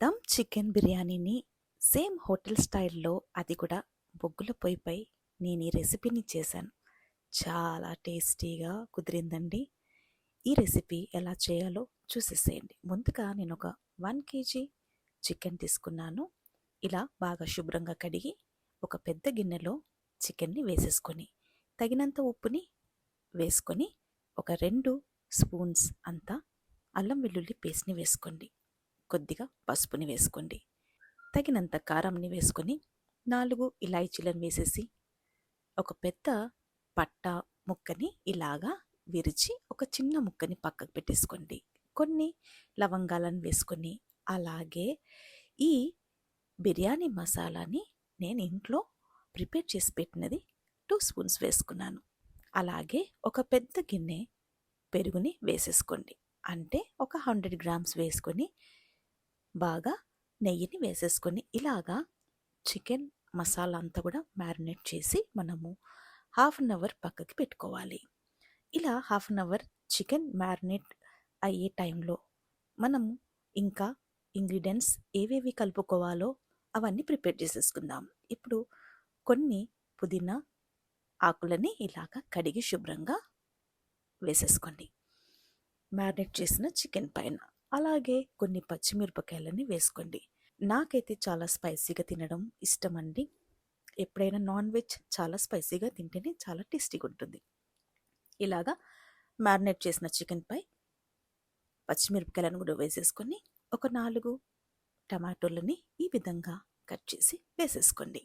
Dum chicken బిర్యానీని. Same hotel స్టైల్లో అది కూడా బొగ్గుల పొయ్యిపై నేను ఈ రెసిపీని చేశాను. చాలా టేస్టీగా కుదిరిందండి. ఈ రెసిపీ ఎలా చేయాలో చూసేసేయండి. ముందుగా నేను ఒక వన్ కేజీ చికెన్ తీసుకున్నాను. ఇలా బాగా శుభ్రంగా కడిగి ఒక పెద్ద గిన్నెలో చికెన్ని వేసేసుకొని తగినంత ఉప్పుని వేసుకొని ఒక రెండు స్పూన్స్ అంతా అల్లం వెల్లుల్లి పేస్ట్ని వేసుకోండి. కొద్దిగా పసుపుని వేసుకోండి. తగినంత కారంని వేసుకొని నాలుగు ఇలాయచీలను వేసేసి ఒక పెద్ద పట్ట ముక్కని ఇలాగా విరిచి ఒక చిన్న ముక్కని పక్కకు పెట్టేసుకోండి. కొన్ని లవంగాలను వేసుకొని అలాగే ఈ బిర్యానీ మసాలాని నేను ఇంట్లో ప్రిపేర్ చేసి పెట్టినది టూ స్పూన్స్ వేసుకున్నాను. అలాగే ఒక పెద్ద గిన్నె పెరుగుని వేసేసుకోండి. అంటే ఒక హండ్రెడ్ గ్రామ్స్ వేసుకొని బాగా నెయ్యిని వేసేసుకొని ఇలాగా చికెన్ మసాలా అంతా కూడా మ్యారినేట్ చేసి మనము హాఫ్ అన్ అవర్ పక్కకి పెట్టుకోవాలి. ఇలా half an hour chicken marinate అయ్యే టైంలో మనం ఇంకా ఇంగ్రీడియంట్స్ ఏవేవి కలుపుకోవాలో అవన్నీ ప్రిపేర్ చేసేసుకుందాం. ఇప్పుడు కొన్ని పుదీనా ఆకులని ఇలాగ కడిగి శుభ్రంగా వేసేసుకోండి. మ్యారినేట్ చేసిన చికెన్ పైన. అలాగే కొన్ని పచ్చిమిరపకాయలని వేసుకోండి. నాకైతే చాలా స్పైసీగా తినడం ఇష్టం అండి ఎప్పుడైనా నాన్ వెజ్ చాలా స్పైసీగా తింటేనే చాలా టేస్టీగా ఉంటుంది. ఇలాగా మ్యారినేట్ చేసిన చికెన్పై పచ్చిమిరపకాయలను కూడా వేసేసుకొని ఒక నాలుగు టమాటోలని ఈ విధంగా కట్ చేసి వేసేసుకోండి.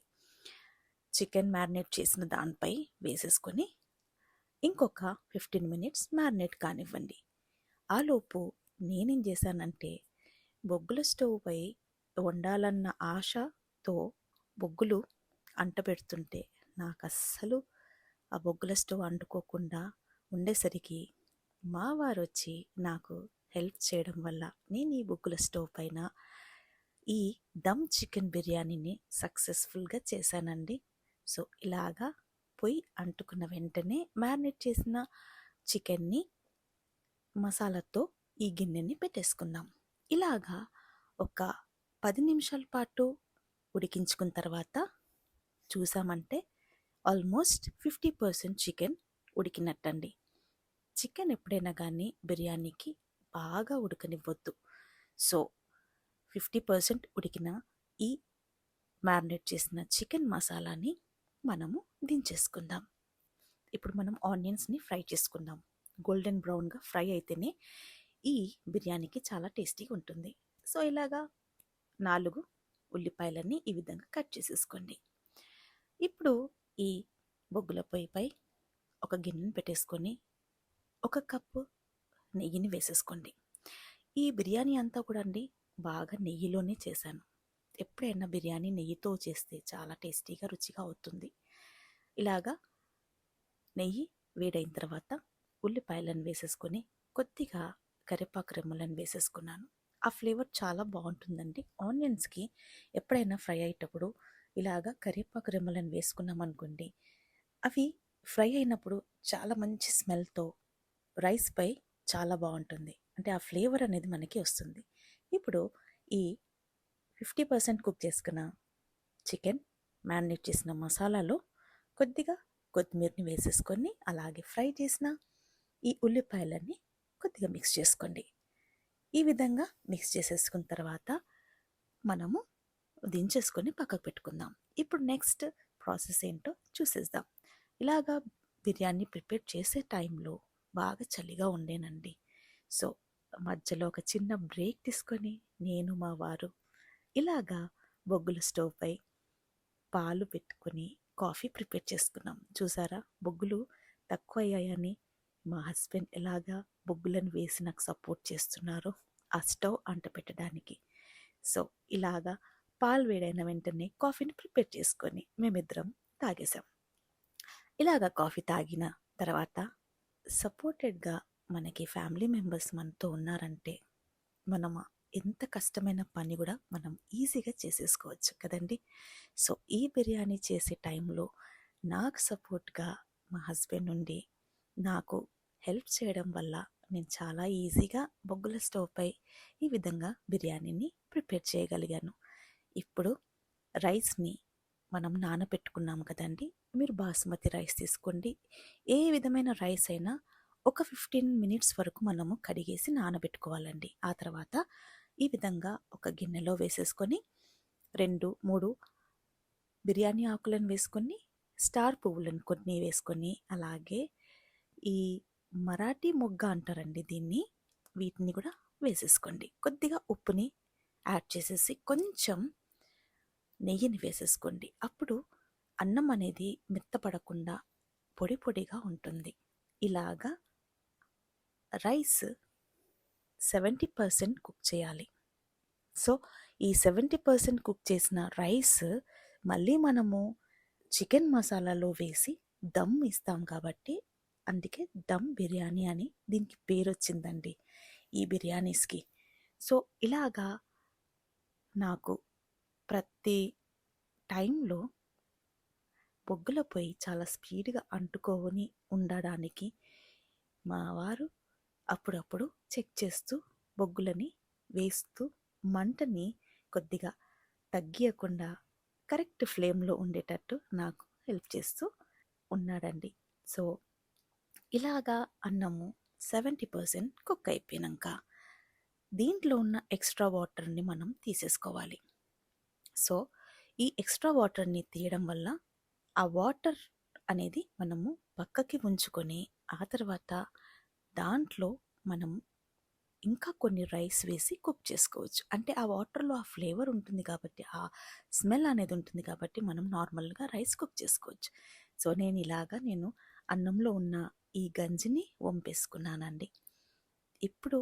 చికెన్ మ్యారినేట్ చేసిన దానిపై వేసేసుకొని ఇంకొక ఫిఫ్టీన్ మినిట్స్ మ్యారినేట్ కానివ్వండి. ఆలోపు నేనేం చేశానంటే బొగ్గుల స్టవ్పై వండాలన్న ఆశతో బొగ్గులు అంటపెడుతుంటే నాకు అస్సలు ఆ బొగ్గుల స్టవ్ అంటుకోకుండా ఉండేసరికి మా వారు వచ్చి నాకు హెల్ప్ చేయడం వల్ల నేను ఈ బొగ్గుల స్టవ్ పైన ఈ దమ్ చికెన్ బిర్యానీని సక్సెస్ఫుల్గా చేశానండి. సో ఇలాగా పొయ్యి అంటుకున్న వెంటనే మ్యారినేట్ చేసిన చికెన్ని మసాలాతో ఈ గిన్నెని పెట్టేసుకుందాం. ఇలాగా ఒక పది నిమిషాల పాటు ఉడికించుకున్న తర్వాత చూసామంటే ఆల్మోస్ట్ ఫిఫ్టీ పర్సెంట్ చికెన్ ఉడికినట్టండి. చికెన్ ఎప్పుడైనా కానీ బిర్యానీకి బాగా ఉడకనివ్వద్దు. సో ఫిఫ్టీ పర్సెంట్ ఉడికిన ఈ మ్యారినేట్ చేసిన చికెన్ మసాలాని మనము దించేసుకుందాం. ఇప్పుడు మనం ఆనియన్స్ని ఫ్రై చేసుకుందాం. గోల్డెన్ బ్రౌన్గా ఫ్రై అయితేనే ఈ బిర్యానీకి చాలా టేస్టీగా ఉంటుంది. సో ఇలాగా నాలుగు ఉల్లిపాయలన్నీ ఈ విధంగా కట్ చేసేసుకోండి. ఇప్పుడు ఈ బొగ్గుల పొయ్యిపై ఒక గిన్నెను పెట్టేసుకొని ఒక కప్పు నెయ్యిని వేసేసుకోండి. ఈ బిర్యానీ అంతా కూడా అండి బాగా నెయ్యిలోనే చేశాను. ఎప్పుడైనా బిర్యానీ నెయ్యితో చేస్తే చాలా టేస్టీగా రుచిగా అవుతుంది. ఇలాగా నెయ్యి వేడైన తర్వాత ఉల్లిపాయలను వేసేసుకొని కొద్దిగా కరివేపాకు రెమ్మలను వేసేసుకున్నాను. ఆ ఫ్లేవర్ చాలా బాగుంటుందండి. ఆనియన్స్కి ఎప్పుడైనా ఫ్రై అయ్యేటప్పుడు ఇలాగా కరివేపాకు రెమ్మలను వేసుకున్నాం అనుకోండి అవి ఫ్రై అయినప్పుడు చాలా మంచి స్మెల్తో రైస్పై చాలా బాగుంటుంది. అంటే ఆ ఫ్లేవర్ అనేది మనకి వస్తుంది. ఇప్పుడు ఈ ఫిఫ్టీ పర్సెంట్ కుక్ చేసుకున్న చికెన్ మ్యారినేట్ చేసిన మసాలాలో కొద్దిగా కొత్తిమీరని వేసేసుకొని అలాగే ఫ్రై చేసిన ఈ ఉల్లిపాయలన్నీ కొద్దిగా మిక్స్ చేసుకోండి. ఈ విధంగా మిక్స్ చేసేసుకున్న తర్వాత మనము దించేసుకొని పక్కకు పెట్టుకుందాం. ఇప్పుడు నెక్స్ట్ ప్రాసెస్ ఏంటో చూసేద్దాం. ఇలాగా బిర్యానీ ప్రిపేర్ చేసే టైంలో బాగా చలిగా ఉండేనండి. సో మధ్యలో ఒక చిన్న బ్రేక్ తీసుకొని నేను మా వారు ఇలాగా బొగ్గుల స్టవ్ పై పాలు పెట్టుకొని కాఫీ ప్రిపేర్ చేసుకున్నాం. చూసారా? బొగ్గులు తక్కువ అయ్యాయని మా హస్బెండ్ ఎలాగా బొగ్గులను వేసి నాకు సపోర్ట్ చేస్తున్నారు ఆ స్టవ్ అంట పెట్టడానికి. సో ఇలాగా పాలు వేడైన వెంటనే కాఫీని ప్రిపేర్ చేసుకొని మేమిద్దరం తాగేసాం ఇలాగా కాఫీ తాగిన తర్వాత సపోర్టెడ్గా మనకి ఫ్యామిలీ మెంబర్స్ మనతో ఉన్నారంటే మనం ఎంత కష్టమైన పని కూడా మనం ఈజీగా చేసేసుకోవచ్చు కదండి. సో ఈ బిర్యానీ చేసే టైంలో నాకు సపోర్ట్గా మా హస్బెండ్ నుండి నాకు హెల్ప్ చేయడం వల్ల నేను చాలా ఈజీగా బొగ్గుల స్టవ్పై ఈ విధంగా బిర్యానీని ప్రిపేర్ చేయగలిగాను. ఇప్పుడు రైస్ని మనం నానబెట్టుకున్నాం కదండి మీరు బాస్మతి రైస్ తీసుకోండి. ఏ విధమైన రైస్ అయినా ఒక ఫిఫ్టీన్ మినిట్స్ వరకు మనము కడిగేసి నానబెట్టుకోవాలండి. ఆ తర్వాత ఈ విధంగా ఒక గిన్నెలో వేసేసుకొని రెండు మూడు బిర్యానీ ఆకులను వేసుకొని స్టార్ పువ్వులను కొన్ని వేసుకొని అలాగే ఈ మరాఠీ మొగ్గ అంటారండి దీన్ని. వీటిని కూడా వేసేసుకోండి. కొద్దిగా ఉప్పుని యాడ్ చేసేసి కొంచెం నెయ్యిని వేసేసుకోండి. అప్పుడు అన్నం అనేది మెత్తపడకుండా పొడి పొడిగా ఉంటుంది. ఇలాగా రైస్ సెవెంటీ పర్సెంట్ కుక్ చేయాలి. సో ఈ సెవెంటీ పర్సెంట్ కుక్ చేసిన రైస్ మళ్ళీ మనము చికెన్ మసాలాలో వేసి దమ్ ఇస్తాం కాబట్టి అందుకే దమ్ బిర్యానీ అని దీనికి పేరు వచ్చిందండి ఈ బిర్యానీస్కి. సో ఇలాగా నాకు ప్రతి టైంలో బొగ్గుల పొయ్యి చాలా స్పీడ్గా అంటుకోని ఉండడానికి మా వారు అప్పుడప్పుడు చెక్ చేస్తూ బొగ్గులని వేస్తూ మంటని కొద్దిగా తగ్గియకుండా కరెక్ట్ ఫ్లేమ్లో ఉండేటట్టు నాకు హెల్ప్ చేస్తూ ఉన్నాడండి. సో ఇలాగా అన్నము సెవెంటీ పర్సెంట్ కుక్ అయిపోయాక దీంట్లో ఉన్న ఎక్స్ట్రా వాటర్ని మనం తీసేసుకోవాలి. సో ఈ ఎక్స్ట్రా వాటర్ని తీయడం వల్ల ఆ వాటర్ అనేది మనము పక్కకి ఉంచుకొని ఆ తర్వాత దాంట్లో మనం ఇంకా కొన్ని రైస్ వేసి కుక్ చేసుకోవచ్చు. అంటే ఆ వాటర్లో ఆ ఫ్లేవర్ ఉంటుంది కాబట్టి ఆ స్మెల్ అనేది ఉంటుంది కాబట్టి మనం నార్మల్గా రైస్ కుక్ చేసుకోవచ్చు. సో నేను ఇలాగా నేను అన్నంలో ఉన్న ఈ గంజిని వంపేసుకున్నానండి. ఇప్పుడు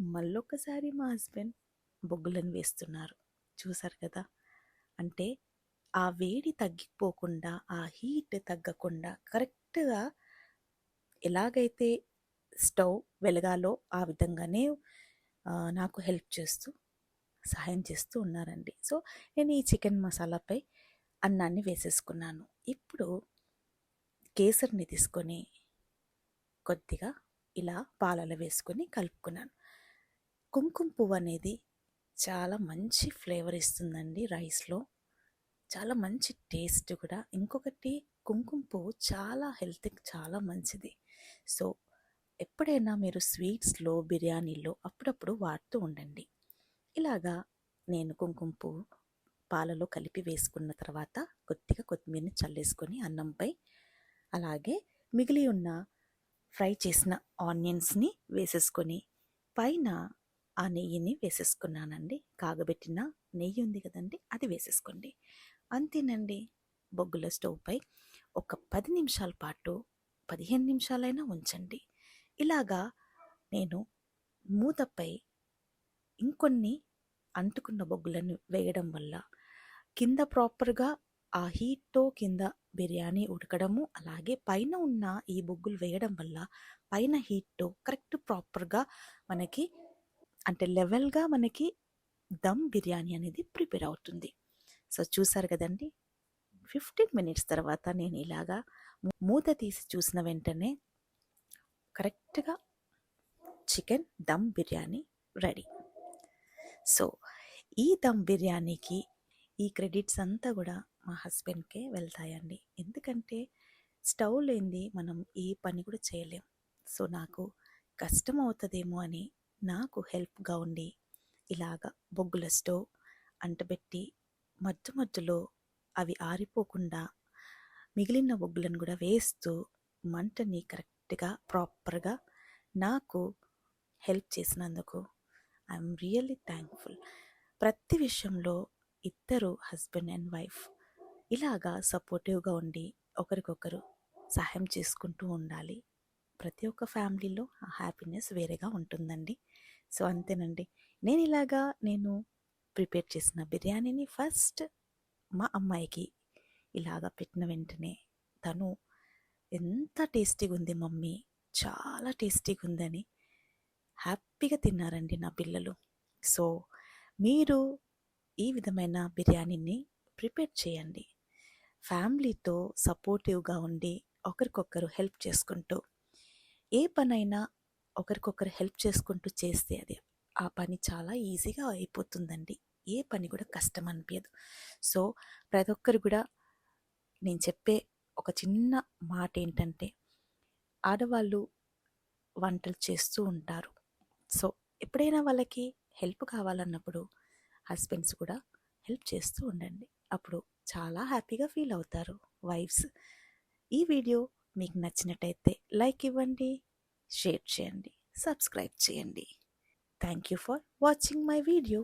మళ్ళొకసారి మా హస్బెండ్ బొగ్గులను వేస్తున్నారు. చూసారు కదా? అంటే ఆ వేడి తగ్గిపోకుండా ఆ హీట్ తగ్గకుండా కరెక్ట్గా ఎలాగైతే స్టవ్ వెలగాలో ఆ విధంగానే నాకు హెల్ప్ చేస్తూ సహాయం చేస్తూ ఉన్నారండి. సో నేను ఈ చికెన్ మసాలాపై అన్నాన్ని వేసేసుకున్నాను. ఇప్పుడు కేసరిని తీసుకొని కొద్దిగా ఇలా పాలలో వేసుకొని కలుపుకున్నాను. కుంకుమ పువ్వు అనేది చాలా మంచి ఫ్లేవర్ ఇస్తుందండి రైస్లో. చాలా మంచి టేస్ట్ కూడా. ఇంకొకటి కుంకుమ పువ్వు చాలా హెల్త్కి చాలా మంచిది. సో ఎప్పుడైనా మీరు స్వీట్స్లో బిర్యానీలో అప్పుడప్పుడు వాడుతూ ఉండండి. ఇలాగా నేను కుంకుమ పువ్వు పాలలో కలిపి వేసుకున్న తర్వాత కొద్దిగా కొత్తిమీరని చల్లేసుకొని అన్నంపై అలాగే మిగిలి ఉన్న ఫ్రై చేసిన ఆనియన్స్ని వేసేసుకొని పైన ఆ నెయ్యిని వేసేసుకున్నానండి. కాగబెట్టిన నెయ్యి ఉంది కదండి అది వేసేసుకోండి. అంతేనండి బొగ్గుల స్టవ్పై ఒక పది నిమిషాల పాటు పదిహేను నిమిషాలైనా ఉంచండి. ఇలాగా నేను మూతపై ఇంకొన్ని అంటుకున్న బొగ్గులను వేయడం వల్ల కింద ప్రాపర్గా ఆ హీట్తో కింద బిర్యానీ ఉడకడము అలాగే పైన ఉన్న ఈ బొగ్గులు వేయడం వల్ల పైన హీట్తో కరెక్ట్ ప్రాపర్గా మనకి అంటే లెవెల్గా మనకి దమ్ బిర్యానీ అనేది ప్రిపేర్ అవుతుంది. సో చూసారు కదండి? ఫిఫ్టీన్ మినిట్స్ తర్వాత నేను ఇలాగా మూత తీసి చూసిన వెంటనే కరెక్ట్గా chicken dum biryani ready. So ఈ దమ్ బిర్యానీకి ఈ క్రెడిట్స్ అంతా కూడా మా హస్బెండ్కే వెళ్తాయండి. ఎందుకంటే స్టవ్ లేనిది మనం ఏ పని కూడా చేయలేం. సో నాకు కష్టం అవుతుందేమో అని నాకు హెల్ప్గా ఉండి ఇలాగ బొగ్గుల స్టవ్ అంటబెట్టి మధ్య మధ్యలో అవి ఆరిపోకుండా మిగిలిన బొగ్గులను కూడా వేస్తూ మంటని కరెక్ట్గా ప్రాపర్గా నాకు హెల్ప్ చేసినందుకు ఐఎమ్ రియల్లీ థ్యాంక్ఫుల్. ప్రతి విషయంలో ఇద్దరు హస్బెండ్ అండ్ వైఫ్ ఇలాగా సపోర్టివ్గా ఉండి ఒకరికొకరు సహాయం చేసుకుంటూ ఉండాలి. ప్రతి ఒక్క ఫ్యామిలీలో ఆ హ్యాపీనెస్ వేరేగా ఉంటుందండి. సో అంతేనండి. నేను ఇలాగా నేను ప్రిపేర్ చేసిన బిర్యానీని ఫస్ట్ మా అమ్మాయికి ఇలాగా పెట్టిన వెంటనే తను ఎంత టేస్టీగా ఉంది మమ్మీ చాలా టేస్టీగా ఉందని హ్యాపీగా తిన్నారండి నా పిల్లలు. సో మీరు ఈ విధమైన బిర్యానీని ప్రిపేర్ చేయండి. ఫ్యామిలీతో సపోర్టివ్గా ఉండి ఒకరికొకరు హెల్ప్ చేసుకుంటూ ఏ పనైనా ఒకరికొకరు హెల్ప్ చేసుకుంటూ చేస్తే అది ఆ పని చాలా ఈజీగా అయిపోతుందండి. ఏ పని కూడా కష్టం అనిపించదు సో ప్రతి ఒక్కరు కూడా నేను చెప్పే ఒక చిన్న మాట ఏంటంటే ఆడవాళ్ళు వంటలు చేస్తూ ఉంటారు. సో ఎప్పుడైనా వాళ్ళకి హెల్ప్ కావాలన్నప్పుడు హస్బెండ్స్ కూడా హెల్ప్ చేస్తూ ఉండండి. అప్పుడు చాలా హ్యాపీగా ఫీల్ అవుతారు. వైఫ్స్ ఈ వీడియో మీకు నచ్చినట్టయితే లైక్ ఇవ్వండి షేర్ చేయండి సబ్స్క్రైబ్ చేయండి. Thank you for watching my video.